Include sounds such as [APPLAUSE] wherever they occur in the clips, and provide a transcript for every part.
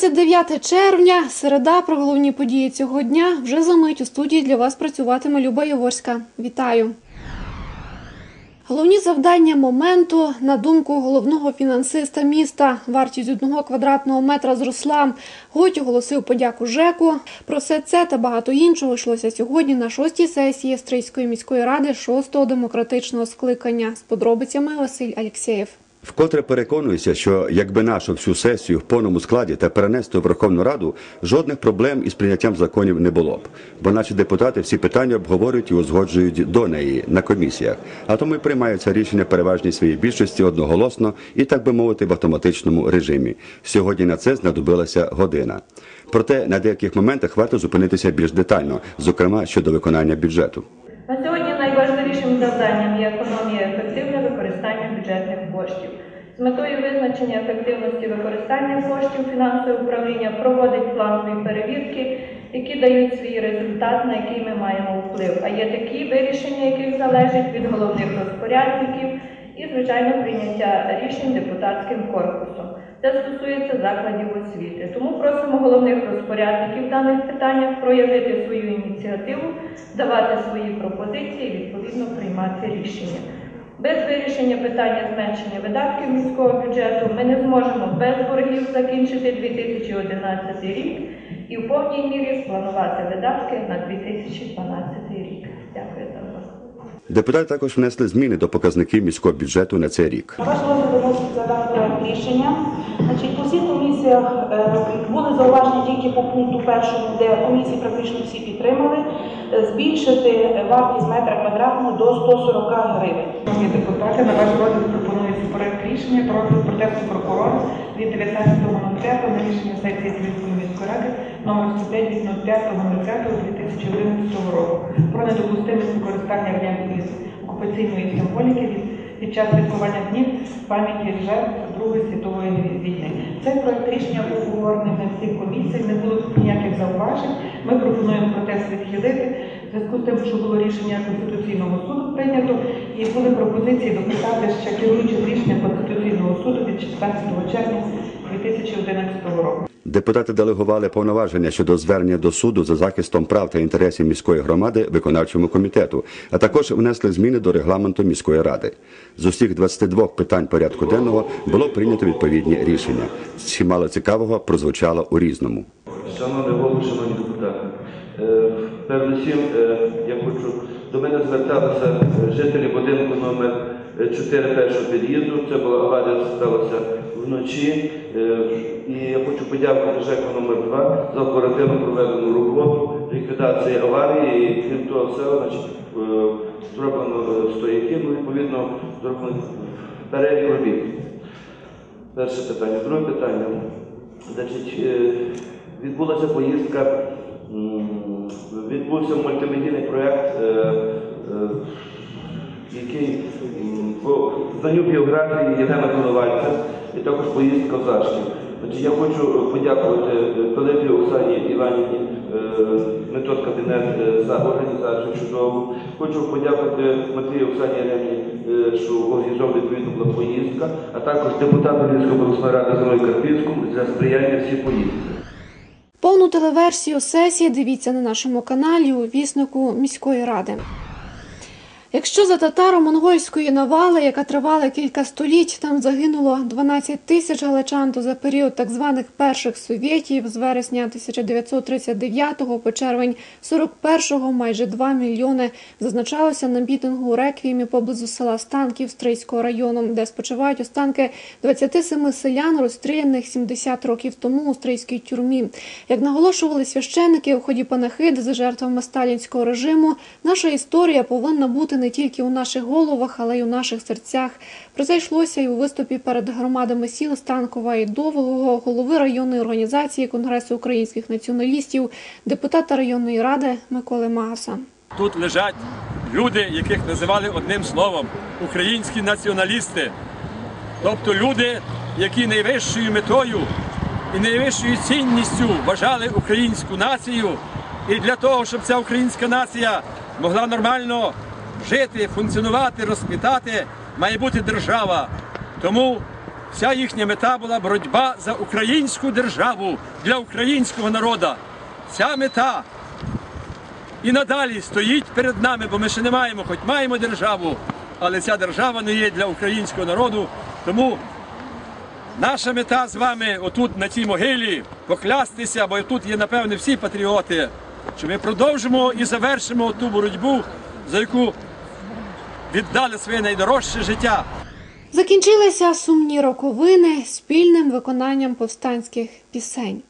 29 червня, середа про головні події цього дня. Вже за мить у студії для вас працюватиме Люба Яворська. Вітаю. Головні завдання моменту, на думку головного фінансиста міста, вартість одного квадратного метра зросла. Готь оголосив подяку ЖЕКу. Про все це та багато іншого йшлося сьогодні на шостій сесії Стрийської міської ради шостого демократичного скликання. З подробицями Василь Алєксєєв. Вкотре переконуюся, що якби нашу всю сесію в повному складі та перенести у Верховну Раду, жодних проблем із прийняттям законів не було б. Бо наші депутати всі питання обговорюють і узгоджують до неї на комісіях. А тому й приймаються рішення переважній своїй більшості одноголосно і, так би мовити, в автоматичному режимі. Сьогодні на це знадобилася година. Проте на деяких моментах варто зупинитися більш детально, зокрема щодо виконання бюджету. На сьогодні найважливішим завданням є економія і ефективне використання бюджетних коштів. З визначення ефективності використання коштів фінансове управління проводить планові перевірки, які дають свій результат, на який ми маємо вплив. А є такі вирішення, яких залежать від головних розпорядників і, звичайно, прийняття рішень депутатським корпусом. Це стосується закладів освіти. Тому просимо головних розпорядників в даних питаннях проявити свою ініціативу, давати свої пропозиції і відповідно приймати рішення. Без вирішення питання зменшення видатків міського бюджету ми не зможемо без боргів закінчити 2011 рік і в повній мірі спланувати видатки на 2012 рік. Дякую за увагу. Депутати також внесли зміни до показників міського бюджету на цей рік. Ваш розгляд виноситься даний рішення. Значить, по всіх комісіях е, були зауваження тільки по пункту першому, де комісії практично всі підтримали, е, збільшити вартість метра квадратного до 140 гривень. Шановні депутати, на ваш розгляд пропонується проект рішення про розгляд протесту прокурора від 19.05 на рішення сесії Львівської міської ради номер 105 від 05.05.2011 року про недопустимість використання радянської окупаційної символіки від, під час святкування днів пам'яті жертв Другої світової війни. Цей проект рішення був обговорений на всіх комісіях, не було ніяких зауважень. Ми пропонуємо протест відхилити в зв'язку з тим, що було рішення Конституційного суду прийнято, і були пропозиції дописати ще керуючим рішенням Конституційного суду від 16 червня 2011 року. Депутати делегували повноваження щодо звернення до суду за захистом прав та інтересів міської громади виконавчому комітету, а також внесли зміни до регламенту міської ради. З усіх 22 питань порядку денного було прийнято відповідні рішення. Чимало цікавого прозвучало у різному. Шановний голову, шановні депутати, е, передусім е, я хочу до мене зверталися е, жителі будинку номер 4 першого під'їзду. Це була аварія, сталася вночі. Е, І я хочу подякувати ЖЕКу номер 2 за оперативно проведену роботу, ліквідації аварії. І крім того, все значить, е, зроблено е, стояки, ну, відповідно, зроблено перелік робіт. Перше питання. Друге питання. Значить, е, відбулася поїздка, відбувся мультимедійний проєкт, е, е, який м, по знанню біографії Євгена Коновальця і також поїздка в Зашків. Я хочу подякувати е, Пилипі Оксані Іванівні, е, метод кабінет е, за організацію чудову. Хочу подякувати Матвію Оксані Єремні, е, що організовував відповідну була поїздка, а також депутату Львівської обласної ради Зимою Карпінському за сприяння всій поїздці. Повну телеверсію сесії дивіться на нашому каналі у віснику міської ради. Якщо за татаро-монгольської навали, яка тривала кілька століть, там загинуло 12 тисяч галичан, то за період так званих перших совєтів з вересня 1939 по червень 41-го майже 2 мільйони зазначалося на мітингу у реквіємі поблизу села Станків Стрийського району, де спочивають останки 27 селян, розстріляних 70 років тому у стрийській тюрмі. Як наголошували священники у ході панахиди за жертвами сталінського режиму, наша історія повинна бути не тільки у наших головах, але й у наших серцях. Про це йшлося і у виступі перед громадами сіл Станкова і Довгого, голови районної організації Конгресу українських націоналістів, депутата районної ради Миколи Магаса. Тут лежать люди, яких називали одним словом українські націоналісти. Тобто люди, які найвищою метою і найвищою цінністю вважали українську націю. І для того, щоб ця українська нація могла нормально жити, функціонувати, розквітати, має бути держава. Тому вся їхня мета була боротьба за українську державу для українського народу. Ця мета і надалі стоїть перед нами, бо ми ще не маємо, хоч маємо державу, але ця держава не є для українського народу. Тому наша мета з вами отут на цій могилі поклястися, бо тут є, напевне, всі патріоти, що ми продовжимо і завершимо ту боротьбу, за яку віддали своє найдорожче життя. Закінчилися сумні роковини спільним виконанням повстанських пісень.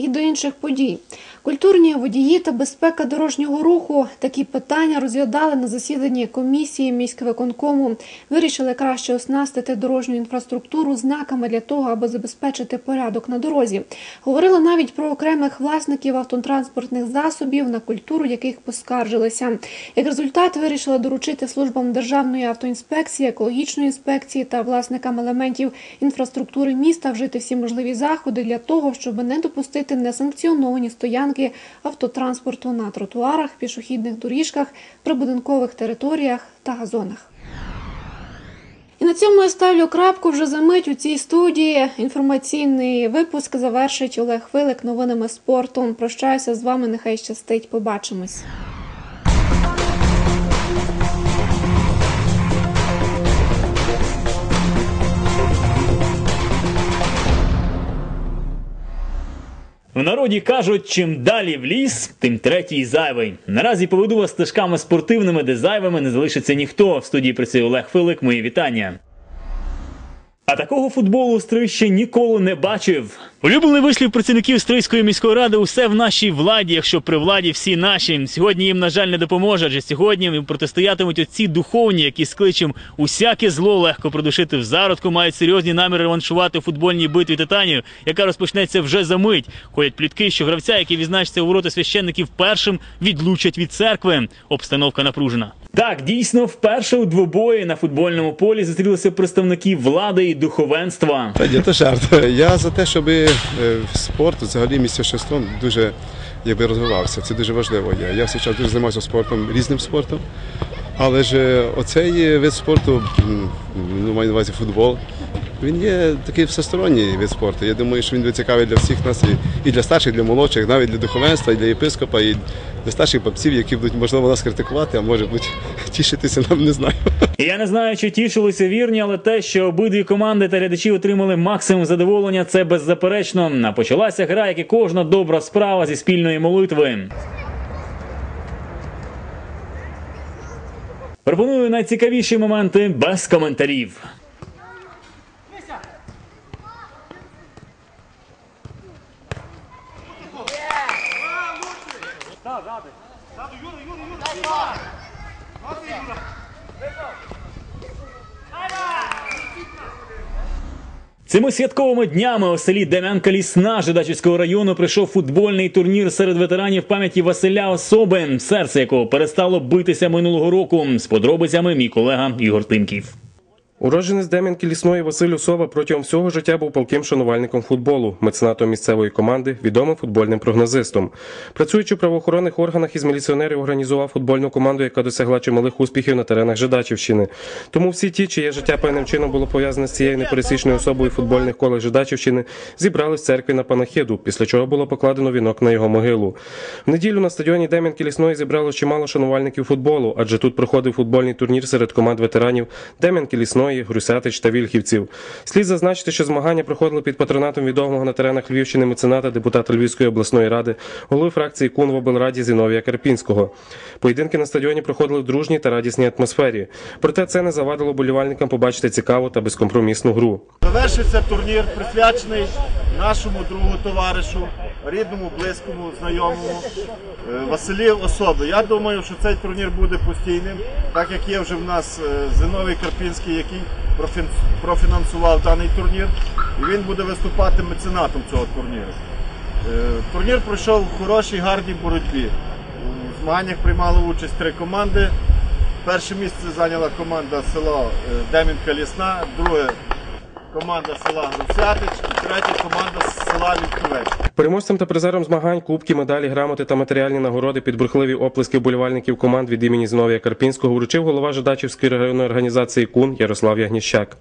І до інших подій. Культурні водії та безпека дорожнього руху такі питання розглядали на засіданні комісії міськвиконкому. Вирішили краще оснастити дорожню інфраструктуру знаками для того, аби забезпечити порядок на дорозі. Говорили навіть про окремих власників автотранспортних засобів, на культуру яких поскаржилися. Як результат, вирішили доручити службам державної автоінспекції, екологічної інспекції та власникам елементів інфраструктури міста вжити всі можливі заходи для того, щоб не допустити несанкціоновані стоянки автотранспорту на тротуарах, пішохідних доріжках, прибудинкових територіях та газонах. І на цьому я ставлю крапку вже за мить у цій студії. Інформаційний випуск завершить Олег Хвилик новинами спорту. Прощаюся з вами. Нехай щастить. Побачимось. В народі кажуть, чим далі в ліс, тим третій зайвий. Наразі поведу вас стежками спортивними, де зайвими не залишиться ніхто. В студії працює Олег Филик. Мої вітання. А такого футболу Стрий ще ніколи не бачив. Улюблений вислів працівників Стрийської міської ради усе в нашій владі, якщо при владі всі наші. Сьогодні їм, на жаль, не допоможе, адже сьогодні їм протистоятимуть оці духовні, які з кличем усяке зло легко придушити в зародку, мають серйозні наміри реваншувати у футбольній битві титанів, яка розпочнеться вже за мить. Ходять плітки, що гравця, який відзначиться у ворота священників першим, відлучать від церкви. Обстановка напружена. Так, дійсно, вперше у двобої на футбольному полі зустрілися представники влади і духовенства. Та ні, то жарт. Я за те, щоб е, спорт, взагалі місце шестом дуже якби розвивався. Це дуже важливо. Я, я зараз дуже займаюся спортом, різним спортом. Але ж е, оцей вид спорту, ну, маю на увазі футбол, він є такий всесторонній вид спорту. Я думаю, що він буде цікавий для всіх нас, і, і для старших, і для молодших, навіть для духовенства, і для єпископа, і для старших бабців, які будуть, можливо, нас критикувати, а може бути [LAUGHS] тішитися нам, не знаю. Я не знаю, чи тішилися вірні, але те, що обидві команди та глядачі отримали максимум задоволення, це беззаперечно. А почалася гра, як і кожна добра справа зі спільної молитви. Пропоную найцікавіші моменти без коментарів. Цими святковими днями у селі Дем'янка Лісна Жидачівського району прийшов футбольний турнір серед ветеранів пам'яті Василя Особи, серце якого перестало битися минулого року. З подробицями мій колега Ігор Тимків. Уродженець Дем'янки лісної Василь Усова протягом всього життя був палким шанувальником футболу, меценатом місцевої команди, відомим футбольним прогнозистом. Працюючи в правоохоронних органах із міліціонерів, організував футбольну команду, яка досягла чималих успіхів на теренах Жидачівщини. Тому всі ті, чиє життя певним чином було пов'язане з цією непересічною особою футбольних колах Жидачівщини, зібрались в церкві на панахиду, після чого було покладено вінок на його могилу. В неділю на стадіоні Дем'янки лісної зібралось чимало шанувальників футболу, адже тут проходив футбольний турнір серед команд ветеранів Дем'янки лісної, Грусятич та Вільхівців. Слід зазначити, що змагання проходили під патронатом відомого на теренах Львівщини мецената, депутата Львівської обласної ради, голови фракції КУН в облраді Зіновія Карпінського. Поєдинки на стадіоні проходили в дружній та радісній атмосфері. Проте це не завадило болівальникам побачити цікаву та безкомпромісну гру. Завершився турнір, присвячений нашому другу товаришу, рідному, близькому, знайомому е, Василію Особи. Я думаю, що цей турнір буде постійним, так як є вже в нас е, Зиновій Карпінський, який профінансував даний турнір, і він буде виступати меценатом цього турніру. Е, Турнір пройшов в хорошій, гарній боротьбі. У змаганнях приймали участь три команди. Перше місце зайняла команда села е, Демінка Лісна, друге команда села Грусятич і третя команда села Вітковець. Переможцем та призером змагань, кубки, медалі, грамоти та матеріальні нагороди під бурхливі оплески вболівальників команд від імені Зіновія Карпінського вручив голова Жидачівської районної організації КУН Ярослав Ягніщак.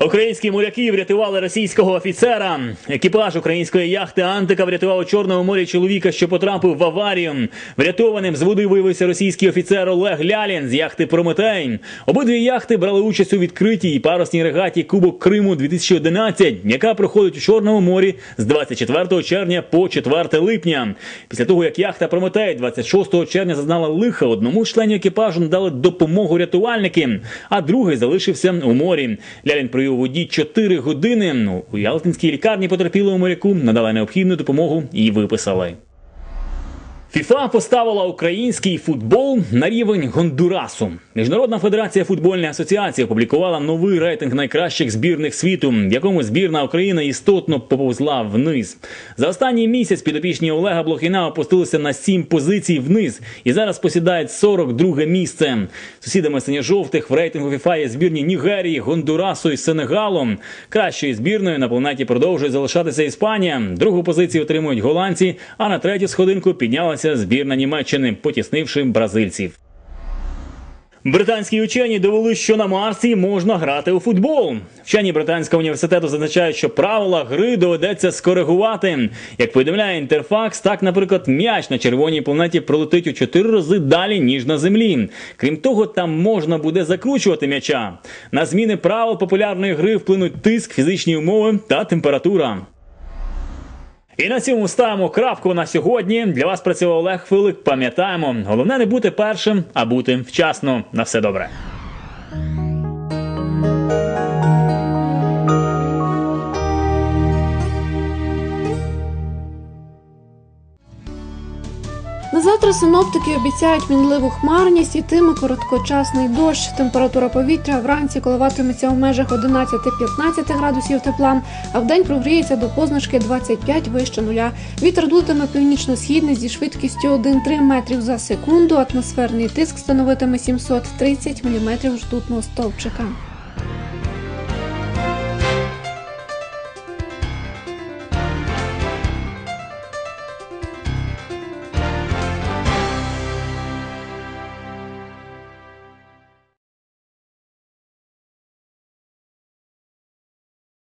Українські моряки врятували російського офіцера. Екіпаж української яхти Антика врятував у Чорному морі чоловіка, що потрапив в аварію. Врятованим з води виявився російський офіцер Олег Лялін з яхти Прометей. Обидві яхти брали участь у відкритій парусній регаті Кубок Криму 2011, яка проходить у Чорному морі з 24 червня по 4 липня. Після того, як яхта Прометей 26 червня зазнала лиха, одному з членів екіпажу надали допомогу рятувальники, а другий залишився у морі. Лялін у воді 4 години. Ну, У Ялтинській лікарні потерпілому моряку надали необхідну допомогу і виписали. ФІФА поставила український футбол на рівень Гондурасу. Міжнародна федерація футбольної асоціації опублікувала новий рейтинг найкращих збірних світу, в якому збірна України істотно поповзла вниз. За останній місяць підопічні Олега Блохіна опустилися на 7 позицій вниз і зараз посідають 42 місце. Сусідами синьо-жовтих в рейтингу ФІФА є збірні Нігерії, Гондурасу і Сенегалу. Кращою збірною на планеті продовжує залишатися Іспанія. Другу позицію отримують голландці, а на третю сходинку піднялася збірна Німеччини, потіснивши бразильців. Британські учені довели, що на Марсі можна грати у футбол. Вчені британського університету зазначають, що правила гри доведеться скоригувати. Як повідомляє Інтерфакс, так, наприклад, м'яч на червоній планеті пролетить у чотири рази далі ніж на землі. Крім того, там можна буде закручувати м'яча. На зміни правил популярної гри вплинуть тиск, фізичні умови та температура. І на цьому ставимо крапку на сьогодні. Для вас працював Олег Филик. Пам'ятаємо, головне не бути першим, а бути вчасно. На все добре. Завтра синоптики обіцяють мінливу хмарність, йтиме короткочасний дощ. Температура повітря вранці коливатиметься у межах 11-15 градусів тепла, а вдень прогріється до позначки 25 вище нуля. Вітер дутиме північно-східний зі швидкістю 1,3 метрів за секунду. Атмосферний тиск становитиме 730 міліметрів ртутного стовпчика.